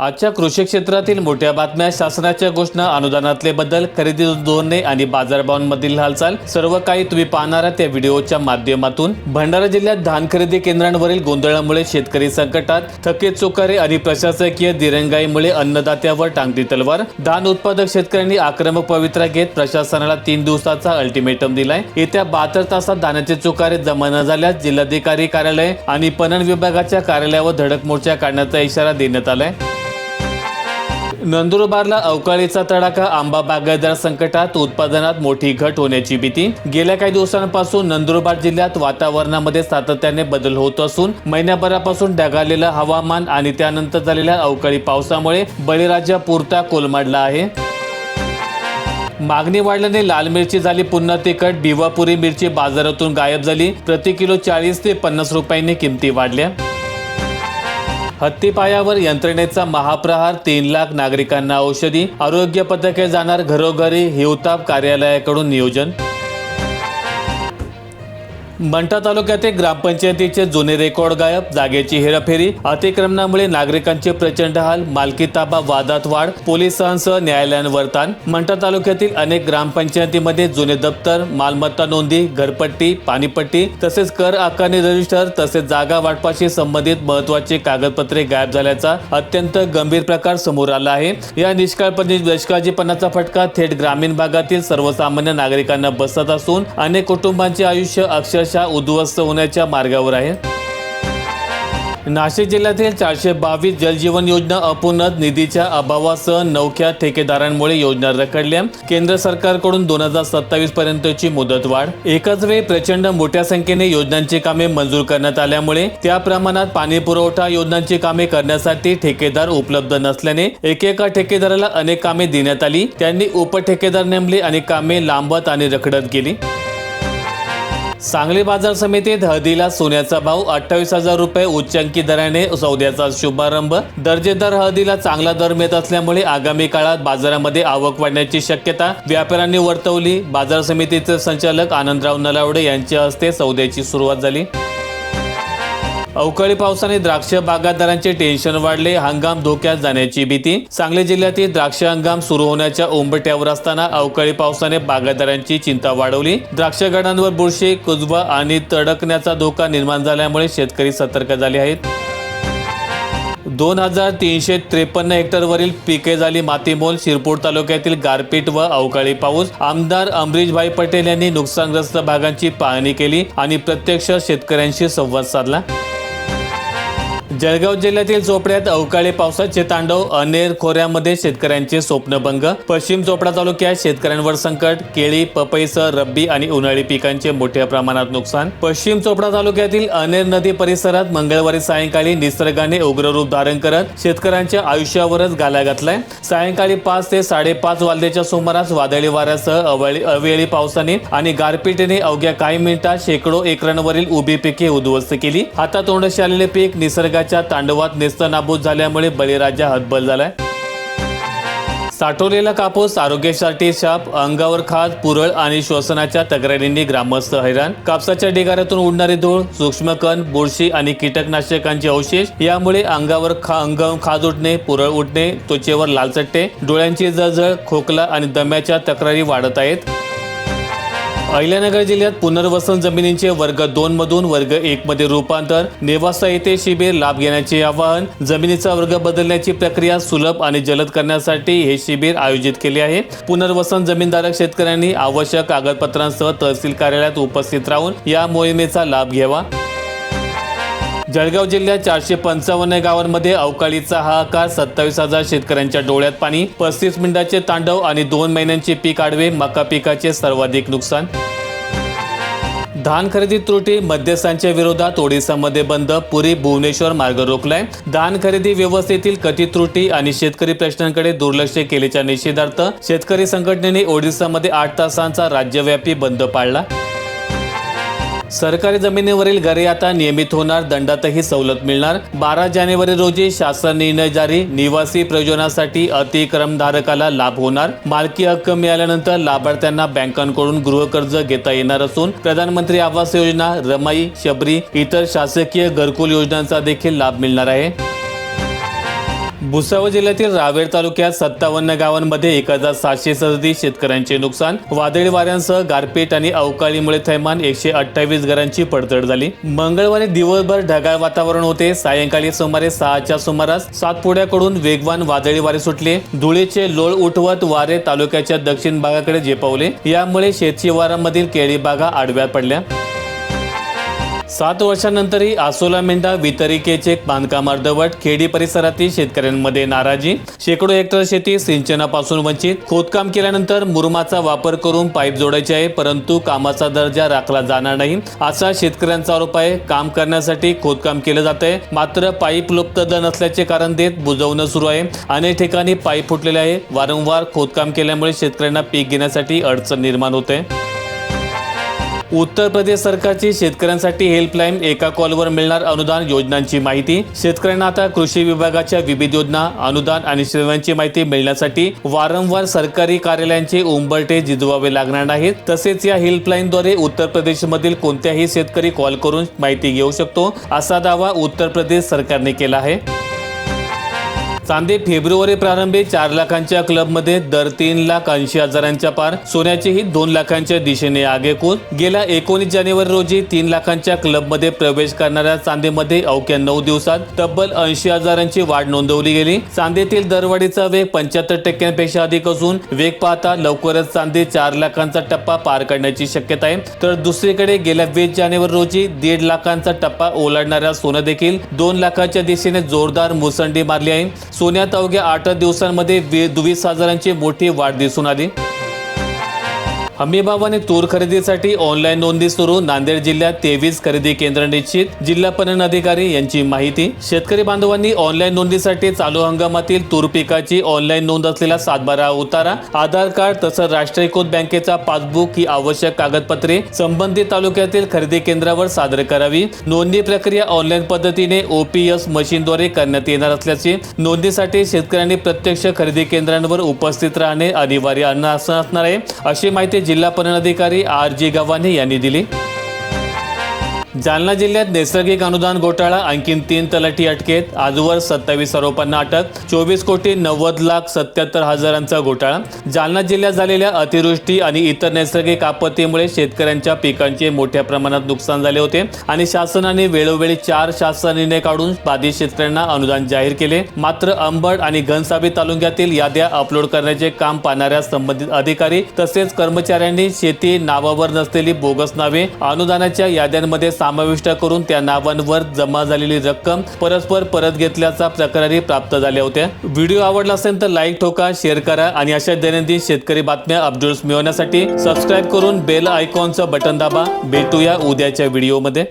आजच्या कृषी क्षेत्रातील मोठ्या बातम्या शासनाच्या घोषणा अनुदानातले बदल खरेदी धोरणे आणि बाजारभावांमधील हालचाल सर्व काही तुम्ही पाहणारा त्या व्हिडिओच्या माध्यमातून. भंडारा जिल्ह्यात धान खरेदी केंद्रांवरील गोंधळामुळे शेतकरी संकटात थकीत चुकारे आणि प्रशासकीय दिरंगाईमुळे अन्नदात्यावर टांगती तलवार. धान उत्पादक शेतकऱ्यांनी आक्रमक पवित्रा घेत प्रशासनाला तीन दिवसाचा अल्टिमेटम दिलाय. येत्या बहात्तर तासात धानाचे चुकारे जमा न झाल्यास जिल्हाधिकारी कार्यालय आणि पणन विभागाच्या कार्यालयावर धडक मोर्चा काढण्याचा इशारा देण्यात आलाय. नंदुरबारला अवकाळीचा तडाखा आंबा बागायतदार संकटात उत्पादनात मोठी घट होण्याची भीती. गेल्या काही दिवसांपासून नंदुरबार जिल्ह्यात वातावरणामध्ये सातत्याने बदल होत असून महिन्याभरापासून ढगाळलेलं हवामान आणि त्यानंतर झालेल्या अवकाळी पावसामुळे बळीराजा पुरता कोलमाडला आहे. मागणी वाढल्याने लाल मिरची झाली पुन्हा तिखट भिवापुरी मिरची बाजारातून गायब झाली. प्रति किलो चाळीस ते पन्नास रुपयांनी किमती वाढल्या. हत्तीपायावर यंत्रणेचा महाप्रहार तीन लाख नागरिकांना औषधी आरोग्य पथके जाणार घरोघरी हिवताप कार्यालयाकडून नियोजन मंठा तालुक्यातील ग्रामपंचायतीचे जुने रेकॉर्ड गायब जागेची हेराफेरी अतिक्रमणामुळे नागरिकांचे प्रचंड हाल मालकी ताबा वादात वाढ पोलिसांसह न्यायालयांवर ताण मंठा तालुक्यातील अनेक ग्रामपंचायतीमध्ये जुने दप्तर मालमत्ता नोंदी घरपट्टी पाणीपट्टी तसेच कर आकारणी रजिस्टर तसेच जागा वाटपाशी संबंधित महत्वाची कागदपत्रे गायब झाल्याचा अत्यंत गंभीर प्रकार समोर आला आहे. या निष्काळपणे निष्काळजीपणाचा फटका थेट ग्रामीण भागातील सर्वसामान्य नागरिकांना बसत असून अनेक कुटुंबांचे आयुष्य अक्षरशः उद्ध्वस्त होण्याच्या मार्गावर आहे. नाशिक जिल्ह्यातील चारशे बावीस जलजीवन योजना अपूर्ण निधीच्या अभावासह नवख्या ठेकेदारांमुळे योजना रखडल्या. केंद्र सरकारकडून दोन हजार सत्तावीस पर्यंतची मुदत वाढ. एकाच वेळी प्रचंड मोठ्या संख्येने योजनांची कामे मंजूर करण्यात आल्यामुळे त्या प्रमाणात पाणी पुरवठा योजनांची कामे करण्यासाठी ठेकेदार उपलब्ध नसल्याने एकेका ठेकेदाराला अनेक कामे देण्यात आली. त्यांनी उपठेकेदार नेमले आणि कामे लांबत आणि रखडत गेली. सांगली बाजार समितीत हळदीला सोन्याचा भाव अठ्ठावीस हजार रुपये उच्चांकी दराने सौद्याचा शुभारंभ. दर्जेदार हळदीला चांगला दर मिळत असल्यामुळे आगामी काळात बाजारामध्ये आवक वाढण्याची शक्यता व्यापाऱ्यांनी वर्तवली. बाजार समितीचे संचालक आनंदराव नलावडे यांच्या हस्ते सौद्याची सुरुवात झाली. अवकाळी पावसाने द्राक्ष बागायतदारांचे टेन्शन वाढले हंगाम धोक्यात जाण्याची भीती. सांगली जिल्ह्यातील द्राक्ष हंगाम सुरू होण्याच्या उंबट्यावर असताना अवकाळी पावसाने बागायतदारांची चिंता वाढवली. द्राक्ष गडांवर बुरशी कुजवा आणि तडकण्याचा धोका निर्माण झाल्यामुळे शेतकरी सतर्क झाले आहेत. दोन हजार तीनशे त्रेपन्न हेक्टरवरील पिके झाली मातीमोल. शिरपूर तालुक्यातील गारपीट व अवकाळी पाऊस. आमदार अमरीशभाई पटेल यांनी नुकसानग्रस्त भागांची पाहणी केली आणि प्रत्यक्ष शेतकऱ्यांशी संवाद साधला. जळगाव जिल्ह्यातील चोपड्यात अवकाळी पावसाचे तांडव अनेर खोऱ्यामध्ये शेतकऱ्यांचे स्वप्नभंग. पश्चिम चोपडा तालुक्यात शेतकऱ्यांवर संकट केळी पपईसह रब्बी आणि उन्हाळी पिकांचे मोठ्या प्रमाणात नुकसान. पश्चिम चोपडा तालुक्यातील अनेर नदी परिसरात मंगळवारी सायंकाळी निसर्गाने उग्र रूप धारण करत शेतकऱ्यांच्या आयुष्यावरच गाला घातलाय. सायंकाळी पाच ते साडेपाच वाजल्याच्या सुमारास वादळी वाऱ्यासह अवळी अवेळी पावसाने आणि गारपिटीने अवघ्या काही मिनिटात शेकडो एकरांवरील उभी पिके उद्ध्वस्त केली. हातातोंडशी आलेले पीक निसर्गाच्या तांडवात नेस्तनाबूत झाल्यामुळे बळीराजा हतबल झालाय. साठवलेला कापूस आरोग्यासाठी शाप अंगावर खाज पुरळ आणि श्वसनाच्या तक्रारींनी ग्रामस्थ हैराण. कापसाच्या ढिगाऱ्यातून उडणारी धूळ सूक्ष्म कण बुरशी आणि कीटकनाशकांचे अवशेष. यामुळे अंगावर खा अंग खाज उठणे पुरळ उठणे त्वचेवर लालचट्टे डोळ्यांची जळजळ खोकला आणि दम्याच्या तक्रारी वाढत आहेत. अहिल्यानगर जिल्ह्यात पुनर्वसन जमिनींचे वर्ग दोन मधून वर्ग एक मध्ये रूपांतर. नेवासा येथे शिबिर लाभ घेण्याचे आवाहन. जमिनीचा वर्ग बदलण्याची प्रक्रिया सुलभ आणि जलद करण्यासाठी हे शिबिर आयोजित केले आहे. पुनर्वसन जमीनधारक शेतकऱ्यांनी आवश्यक कागदपत्रांसह तहसील कार्यालयात उपस्थित राहून या मोहिमेचा लाभ घ्यावा. जळगाव जिल्ह्यात चारशे पंचावन्न गावांमध्ये अवकाळीचा हाहाकार सत्तावीस हजार शेतकऱ्यांच्या डोळ्यात पाणी पस्तीस मिनिटाचे तांडव आणि दोन महिन्यांचे पीक आडवे मका पिकाचे सर्वाधिक नुकसान. धान खरेदी त्रुटी मध्यस्थांच्या विरोधात ओडिसामध्ये बंद पुरी भुवनेश्वर मार्ग रोखलाय. धान खरेदी व्यवस्थेतील कथित त्रुटी आणि शेतकरी प्रश्नांकडे दुर्लक्ष केल्याच्या निषेधार्थ शेतकरी संघटनेने ओडिसामध्ये आठ तासांचा राज्यव्यापी बंद पाळला. सरकारी जमिनीवरील घरे आता नियमित होणार दंडातही सवलत मिळणार. बारा जानेवारी रोजी शासन निर्णय जारी निवासी प्रयोजनासाठी अतिक्रमधारकाला लाभ होणार. मालकी हक्क मिळाल्यानंतर लाभार्थ्यांना बँकांकडून गृहकर्ज घेता येणार असून प्रधानमंत्री आवास योजना रमाई शबरी इतर शासकीय घरकुल योजनांचा देखील लाभ मिळणार आहे. भुसावळ जिल्ह्यातील रावेर तालुक्यात सत्तावन्न गावांमध्ये एक हजार सातशे सदतीस शेतकऱ्यांचे नुकसान वादळी वाऱ्यांसह गारपीट आणि अवकाळीमुळे थैमान एकशे अठ्ठावीस घरांची पडझड झाली. मंगळवारी दिवसभर ढगाळ वातावरण होते. सायंकाळी सुमारे सहाच्या सुमारास सातपुड्याकडून वेगवान वादळी वारे सुटले. धुळीचे लोळ उठवत वारे तालुक्याच्या दक्षिण भागाकडे झेपावले. यामुळे शेतशिवारामधील केळी बागा आडव्या पडल्या. सात वर्षांनंतरही आसोला मेंढा वितरिकेचे बांधकाम अर्धवट खेडी परिसरातील शेतकऱ्यांमध्ये नाराजी. शेकडो हेक्टर शेती सिंचनापासून वंचित. खोदकाम केल्यानंतर मुरुमाचा वापर करून पाईप जोडायचे आहे परंतु कामाचा दर्जा राखला जाणार नाही. असा शेतकऱ्यांचा आरोप आहे. काम करण्यासाठी खोदकाम केलं जात आहे. मात्र पाईप उपलब्ध नसल्याचे कारण देत बुजवणं सुरू आहे. अनेक ठिकाणी पाईप फुटलेले आहे. वारंवार खोदकाम केल्यामुळे शेतकऱ्यांना पीक घेण्यासाठी अडचण निर्माण होते. उत्तर प्रदेश सरकारची शेतकऱ्यांसाठी हेल्पलाईन एका कॉलवर मिळणार अनुदान योजनांची माहिती. शेतकऱ्यांना आता कृषी विभागाच्या विविध योजना अनुदान आणि सेवांची माहिती मिळण्यासाठी वारंवार सरकारी कार्यालयांचे उंबरटे जिजवावे लागणार नाहीत तसेच या हेल्पलाईनद्वारे उत्तर प्रदेशमधील कोणत्याही शेतकरी कॉल करून माहिती घेऊ शकतो असा दावा उत्तर प्रदेश सरकारने केला आहे. चांदे फेब्रुवारी प्रारंभी चार लाखांच्या क्लबमध्ये दर तीन लाख ऐंशी हजारांच्या पार सोन्याचेही दोन लाखांच्या दिशेने आगेकूच गेल्या एकोणीस जानेवारी रोजी तीन लाखांच्या क्लबमध्ये प्रवेश करणाऱ्या चांदेमध्ये अवघ्या नऊ दिवसात तब्बल ऐंशी हजारांची वाढ नोंदवली गेली. चांदेतील दरवाढीचा वेग पंच्याहत्तर टक्क्यांपेक्षा अधिक असून वेग पाहता लवकरच चांदे चार लाखांचा टप्पा पार करण्याची शक्यता आहे. तर दुसरीकडे गेल्या वीस जानेवारी रोजी दीड लाखांचा टप्पा ओलांडणाऱ्या सोनं देखील दोन लाखाच्या दिशेने जोरदार मुसंडी मारली आहे. सोन्यात अवघ्या आठ दिवसांमध्ये वी- वीस हजारांची मोठी वाढ दिसून आली. हमीभावाने तूर खरेदीसाठी ऑनलाईन नोंदणी सुरू. नांदेड जिल्ह्यात तेवीस खरेदी केंद्र निश्चित. जिल्हा पणन अधिकारी यांची माहिती. शेतकरी बांधवांनी ऑनलाईन नोंदणीसाठी चालू हंगामातील तूर पिकाची ऑनलाईन नोंद असलेला सातबारा उतारा. आधार कार्ड तसंच राष्ट्रीयकृत बँकेचा पासबुक ही आवश्यक कागदपत्रे संबंधित तालुक्यातील खरेदी केंद्रावर सादर करावी. नोंदणी प्रक्रिया ऑनलाईन पद्धतीने ओपीएस मशीनद्वारे करण्यात येणार असल्याचे. नोंदणीसाठी शेतकऱ्यांनी प्रत्यक्ष खरेदी केंद्रांवर उपस्थित राहणे अनिवार्य अन्न असणार आहे. अशी माहिती जिल्हा पणन अधिकारी आर जी गव्हाणे यांनी दिली. जालना जिल्ह्यात नैसर्गिक अनुदान घोटाळा आणखीन तीन तलाठी अटकेत. आजवर सत्तावीस आरोपांना अटक चोवीस कोटी नव्वद लाख सत्याहत्तर हजारांचा घोटाळा. जालना जिल्ह्यात झालेल्या अतिवृष्टी आणि इतर नैसर्गिक आपत्तीमुळे शेतकऱ्यांच्या पिकांचे मोठ्या प्रमाणात नुकसान झाले होते आणि शासनाने वेळोवेळी चार शासन निर्णय काढून बाधित शेतकऱ्यांना अनुदान जाहीर केले. मात्र अंबड आणि घनसावली तालुक्यातील याद्या अपलोड करण्याचे काम पाहणाऱ्या संबंधित अधिकारी तसेच कर्मचाऱ्यांनी शेती नावावर नसलेली बोगस नावे अनुदानाच्या याद्यांमध्ये समाविष्ट करून त्या नावांवर जमा झालेली रक्कम परस्पर परत घेतल्याचा तक्रारी प्राप्त झाल्या होत्या. व्हिडिओ आवडला असेल तर लाईक ठोका शेअर करा आणि अशा दैनंदिन शेतकरी बातम्या अपडेट्स मिळवण्यासाठी सबस्क्राईब करून बेल आयकॉनचं बटन दाबा. भेटूया उद्याच्या व्हिडिओमध्ये